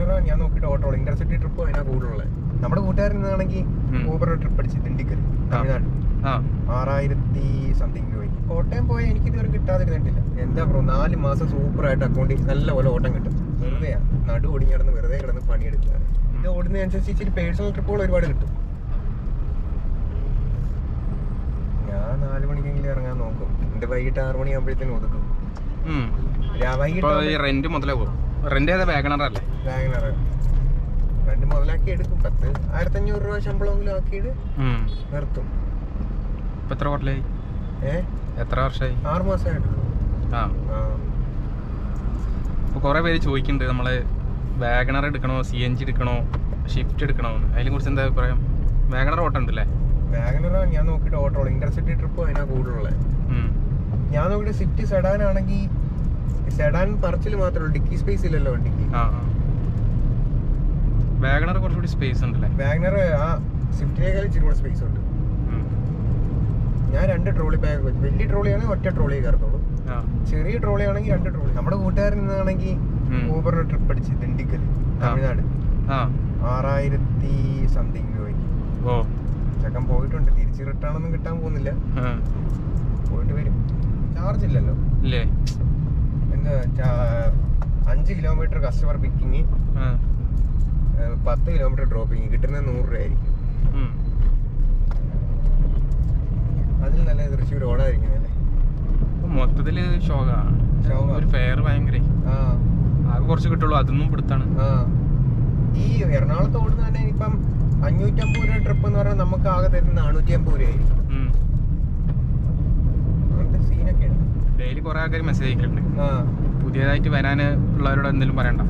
വാഗനർ ഞാൻ നോക്കിയിട്ട് auto intercity trip അതിനാ കൂടുതലുള്ളത്. നമ്മുടെ കൂട്ടുകാരനാണെങ്കിൽ. ഊബർ ട്രിപ്പ് അടിച്ച് ദിണ്ടിക്കൽ തമിഴ്നാട്. ആറായിരത്തി സംതിങ് രൂപ കോട്ടയം പോയാൽ എനിക്ക് ഇതുവരെ കിട്ടാതിരുന്നിട്ടില്ല. എന്താ ബ്രോ നാല് മാസം സൂപ്പർ ആയിട്ട് അക്കൗണ്ടിൽ നല്ല പോലെ ഓട്ടം കിട്ടും. വെറുതെ നടു ഓടിഞ്ഞ് കിടന്ന് വെറുതെ കിടന്ന് പണിയെടുക്കുക. ഇത് ഓടുന്നതനുസരിച്ച് ഇച്ചിരി പേഴ്സണൽ ട്രിപ്പുകൾ ഒരുപാട് കിട്ടും. ഞാൻ നാല് മണിക്കെങ്കിലും ഇറങ്ങാൻ നോക്കും. എന്റെ വൈകിട്ട് ആറ് മണിയാകുമ്പോഴത്തേനും ഒതുക്കും. ഈ റെന്റ് മുതലാകും റെന്റ് ഏതാ വാഗണർ അല്ലേ? വാഗണർ. റെന്റ് മുതലാക്കി എടുക്കും. പത്ത് ആയിരത്തഞ്ഞൂറ് രൂപ ശമ്പളമെങ്കിലും ആക്കിയിട്ട്. നിർത്തും. ഇപ്പൊ എത്ര ഹോട്ടലായി ഏ? എത്ര വർഷമായി ആറ് മാസമായിട്ടുള്ളൂ. ആ. ഇപ്പൊ കുറെ പേര് ചോദിക്കുന്നുണ്ട് നമ്മൾ വാഗണർ എടുക്കണോ സി എൻ ജി എടുക്കണോ ഷിഫ്റ്റ് എടുക്കണോ അതിനെ കുറിച്ച് എന്താ അഭിപ്രായം? വാഗണർ ഓട്ടം ഉണ്ടല്ലേ വാഗനർ ഞാൻ നോക്കിയിട്ട് ഓട്ടോ ഇന്റർസിറ്റി ട്രിപ്പ് അതിനാ കൂടുതലുള്ളത് ഞാൻ നോക്കിയിട്ട് സിറ്റി സെഡാൻ ആണെങ്കിൽ സെഡാൻ പറച്ചിൽ മാത്രമേ ഉള്ളൂ. ഡിക്കി സ്പേസ് ഇല്ലല്ലോ വണ്ടിക്ക് വാഗണർ കുറച്ചുകൂടി സ്പേസ് ഉണ്ടല്ലേ? വാഗണർ ആ സ്വിഫ്റ്റിനേക്കാൾ ഇച്ചിരി കൂടെ സ്പേസ് ഉണ്ട്. ഞാൻ രണ്ട് ട്രോളി ബാഗ് വലിയ ട്രോളിയാണെങ്കിൽ ഒറ്റ ട്രോളി കയറത്തുള്ളൂ. ചെറിയ ട്രോളി ആണെങ്കിൽ രണ്ട് ട്രോളി നമ്മുടെ കൂട്ടുകാരൻ നിന്നാണെങ്കിൽ ഊബറിന് ട്രിപ്പ് അടിച്ച് ദിണ്ടിക്കൽ തമിഴ്നാട്. ആറായിരത്തി സംതിങ് രൂപയ്ക്ക്. ചെക്കൻ പോയിട്ടുണ്ട്. തിരിച്ച് റിട്ടേൺ ഒന്നും കിട്ടാൻ പോകുന്നില്ല. പോയിട്ട് വരും. ചാർജ് ഇല്ലല്ലോ. ഇല്ലേ? അഞ്ച് കിലോമീറ്റർ കസ്റ്റമർ പിക്കിങ്. പത്ത് കിലോമീറ്റർ ഡ്രോപ്പിങ് കിട്ടുന്നത് നൂറ് രൂപയായിരിക്കും. ആയിരിക്കും അതിൽ നല്ല തൃശ്ശൂർ ഓടാതിരിക്കുന്നല്ലേ ഇപ്പൊ മൊത്തത്തിൽ ഷോകാണ്. ഒരു ഫെയർ ഭയങ്കര. ആ. ആകെ കുറച്ച് കിട്ടുള്ളൂ അതൊന്നും പിടുത്താണ്. ഈ എറണാകുളത്ത് ഓടുന്ന തന്നെ ഇപ്പം അഞ്ഞൂറ്റമ്പത് രൂപ ട്രിപ്പ് എന്ന് പറഞ്ഞാൽ നമുക്ക് ആകെ തരുന്ന നാനൂറ്റി അമ്പത് രൂപയായിരിക്കും ഉം. അങ്ങനത്തെ സീനൊക്കെ ഉണ്ട് ഡെയിലി കുറെ ആൾക്കാർ മെസ്സേജ് അയക്കുന്നുണ്ട് പുതിയതായിട്ട് വരാൻ ഉള്ളവരോട് എന്തെങ്കിലും പറയണ്ട.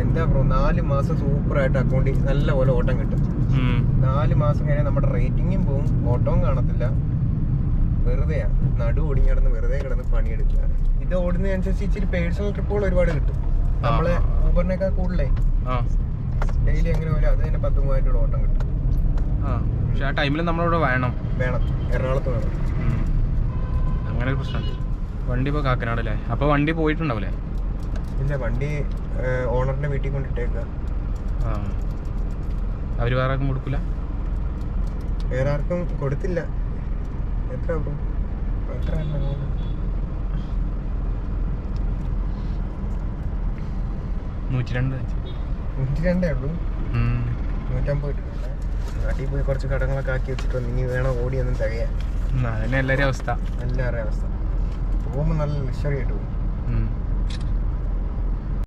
എന്താ ബ്രോ നാല് മാസം സൂപ്പർ ആയിട്ട് അക്കൗണ്ടിൽ നല്ല പോലെ ഓട്ടം കിട്ടും. നാല് മാസം കഴിഞ്ഞാൽ നമ്മുടെ റേറ്റിംഗും പോവും ഓട്ടവും കാണത്തില്ല. വെറുതെയാ നടു ഓടിഞ്ഞ് കിടന്ന് വെറുതെ കിടന്ന് പണിയെടുക്കുക. ഇത് ഓടുന്നതനുസരിച്ച് ഇച്ചിരി പേഴ്സണൽ ട്രിപ്പുകൾ ഒരുപാട് കിട്ടും. നമ്മളെ ഊബറിനേക്കാൾ കൂടുതലേ. ഡെയിലി എങ്ങനെ പോലും അത് തന്നെ പത്ത് മൂവായിരം രൂപ ഓട്ടം കിട്ടും. ആ പക്ഷെ ആ ടൈമിൽ നമ്മളിവിടെ വേണം വേണം എറണാകുളത്ത് വേണം. അങ്ങനെ ഒരു പ്രശ്നമുണ്ട്. വണ്ടി ഇപ്പോൾ കാക്കനാട് അല്ലേ അപ്പോൾ വണ്ടി പോയിട്ടുണ്ടാവില്ലേ ഇല്ല വണ്ടി ഓണറിന്റെ വീട്ടിൽ കൊണ്ടിട്ടേക്ക. ആ. അവർ വേറെ ആർക്കും കൊടുക്കില്ല വേറെ ആർക്കും കൊടുത്തില്ല. എത്ര എത്ര? നൂറ്റി രണ്ട് നൂറ്റി രണ്ടേ ഉള്ളൂ. നൂറ്റമ്പത് നാട്ടിൽ പോയി കുറച്ച് കടങ്ങളൊക്കെ ആക്കി വെച്ചിട്ട് ഇനി വേണം ഓടിയൊന്നും തികയാ ഉം, അതന്നെ എല്ലാവരും അവസ്ഥ. എല്ലാവരുടെ അവസ്ഥ. പോകുമ്പോൾ നല്ല ലക്ഷറി ആയിട്ട് പോകും.